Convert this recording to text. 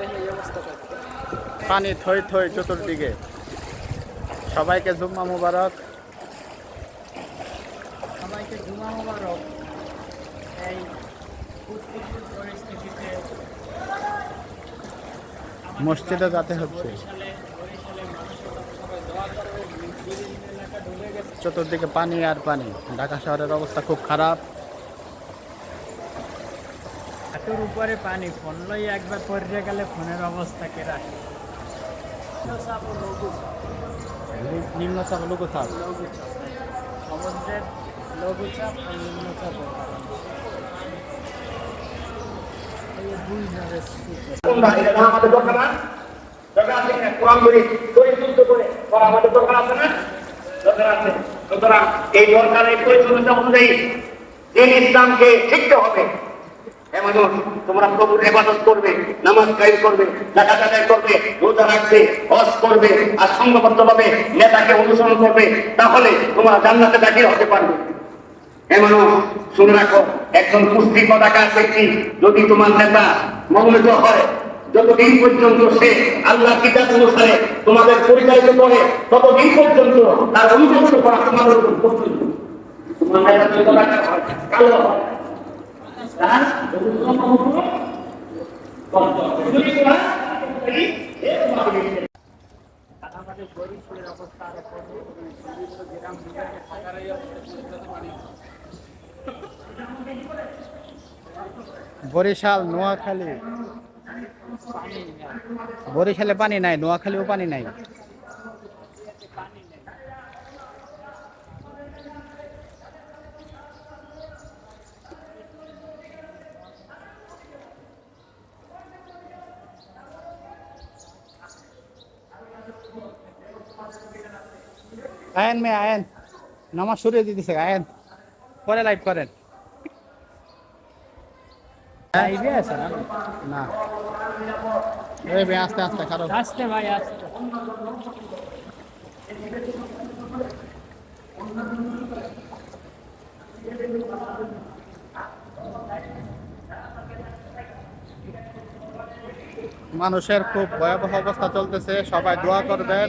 দেখে এই অবস্থা করতে পানি থই থই চতুর্দিকে। সবাইকে জুম্মা মুবারক। সবাইকে জুমা মোবারক। এই পরিস্থিতিতে মসজিদে যেতে হচ্ছে। চতুর্দিকে পানি আর পানি। ঢাকা শহরের অবস্থা খুব খারাপ। হাঁটুর উপরে পানি ফোন লই একবার পড়ে গেলে ফোনের অবস্থা কে রাখে চাপ ও লঘু চাপ নিম্নচাপ লঘুচাপ? লঘু সমুদ্রের লঘু চাপ ও নিম্নচাপের কারণে। এই দুই ধারে সূত্র কোনটা এটা না আমাদের দরকার না? দরকার আছে কিনা কোরআন করি শরীর করে আমাদের দরকার আছে না? দরকার আছে। সুতরাং এই দরকার এই অনুযায়ী দিন ইসলামকে শিখতে হবে। তোমরা ইবাদত করবে নামাজ করবে করবে রোজা রাখবে করবে আর নেতাকে অনুসরণ করবে তাহলে তোমরা জান্নাতে দাখিল হতে পারবে। শুনে রাখো একজন কুস্তি পতাকা ব্যক্তি যদি তোমার নেতা মনোনীত হয় যতদিন পর্যন্ত সে আল্লাহ কিতাব অনুসারে তোমাদের পরিচালিত করে ততদিন পর্যন্ত তার অনুসরণ করা তোমাদের কালো হয়, তার আমাদের অবস্থা গ্রাম বরিশাল নোয়াখালী। বরিশালে পানি নাই নোয়াখালীও পানি নাই। আয়েন মে আয়েন। নামাজ শুরু দিতেছে আয়েন। পরে লাইভ করেন। লাইভে আছে না? না। এই বে আস্তে আস্তে কারও আসতে ভাই আসতে। মানুষের খুব ভয়াবহ অবস্থা চলতেছে সবাই দোয়া করবেন।